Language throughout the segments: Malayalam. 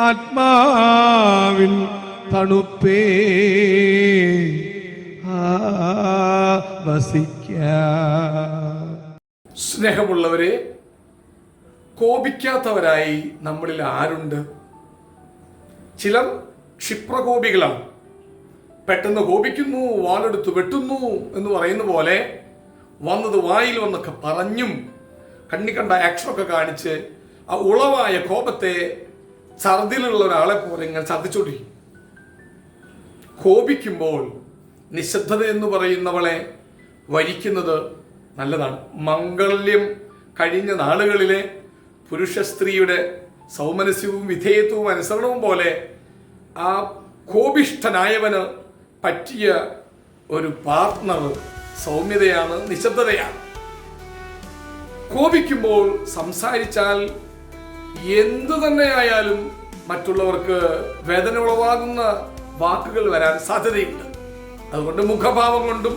ആത്മാവിൻ തണുപ്പേ. വസിക്ക. സ്നേഹമുള്ളവരെ കോപിക്കാത്തവരായി നമ്മളിൽ ആരുണ്ട്? ചിലർ ക്ഷിപ്രകോപികളാണ്. പെട്ടെന്ന് കോപിക്കുന്നു വാലെടുത്ത് വെട്ടുന്നു എന്ന് പറയുന്ന പോലെ വന്നത് വായിൽ വന്നൊക്കെ പറഞ്ഞും കണ്ണി കണ്ട ആക്ഷനൊക്കെ കാണിച്ച് ആ ഉളവായ കോപത്തെ ഛർദിലുള്ള ഒരാളെ പോലെ ഇങ്ങനെ ഛർദിച്ചോണ്ടിരിക്കും. കോപിക്കുമ്പോൾ നിശബ്ദത എന്ന് പറയുന്നവളെ വരിക്കുന്നത് നല്ലതാണ്. മംഗള്യം കഴിഞ്ഞ നാളുകളിലെ പുരുഷ സ്ത്രീയുടെ സൗമനസ്യവും വിധേയത്വവും അനുസരണവും പോലെ ആ കോപിഷ്ഠനായവന് പറ്റിയ ഒരു പാർട്ട്ണർ സൗമ്യതയാണ് നിശബ്ദതയാണ്. കോപിക്കുമ്പോൾ സംസാരിച്ചാൽ എന്തു തന്നെയായാലും മറ്റുള്ളവർക്ക് വേദന ഉളവാകുന്ന വാക്കുകൾ വരാൻ സാധ്യതയുണ്ട്. അതുകൊണ്ട് മുഖഭാവം കൊണ്ടും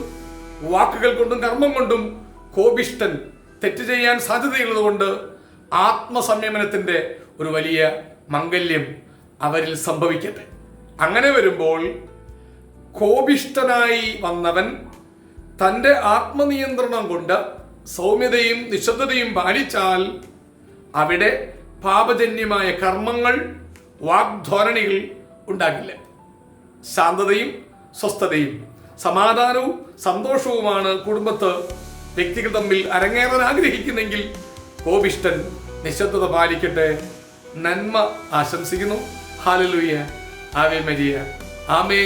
വാക്കുകൾ കൊണ്ടും കർമ്മം കൊണ്ടും കോപിഷ്ടൻ തെറ്റ് ചെയ്യാൻ സാധ്യതയുള്ളതുകൊണ്ട് ആത്മസംയമനത്തിന്റെ ഒരു വലിയ മംഗല്യം അവരിൽ സംഭവിക്കട്ടെ. അങ്ങനെ വരുമ്പോൾ കോപിഷ്ടനായി വന്നവൻ തന്റെ ആത്മനിയന്ത്രണം കൊണ്ട് സൗമ്യതയും നിശബ്ദതയും പാലിച്ചാൽ അവിടെ പാപജന്യമായ കർമ്മങ്ങൾ വാഗ്ധോരണികൾ ഉണ്ടാകില്ല. ശാന്തതയും സ്വസ്ഥതയും സമാധാനവും സന്തോഷവുമാണ് കുടുംബത്ത് വ്യക്തികൾ തമ്മിൽ അരങ്ങേറാൻ ആഗ്രഹിക്കുന്നെങ്കിൽ കോപിഷ്ടൻ നിശബ്ദത പാലിക്കട്ടെ. നന്മ ആശംസിക്കുന്നു. ഹാലലുയ്യ ആവേ മരിയ. ആമേ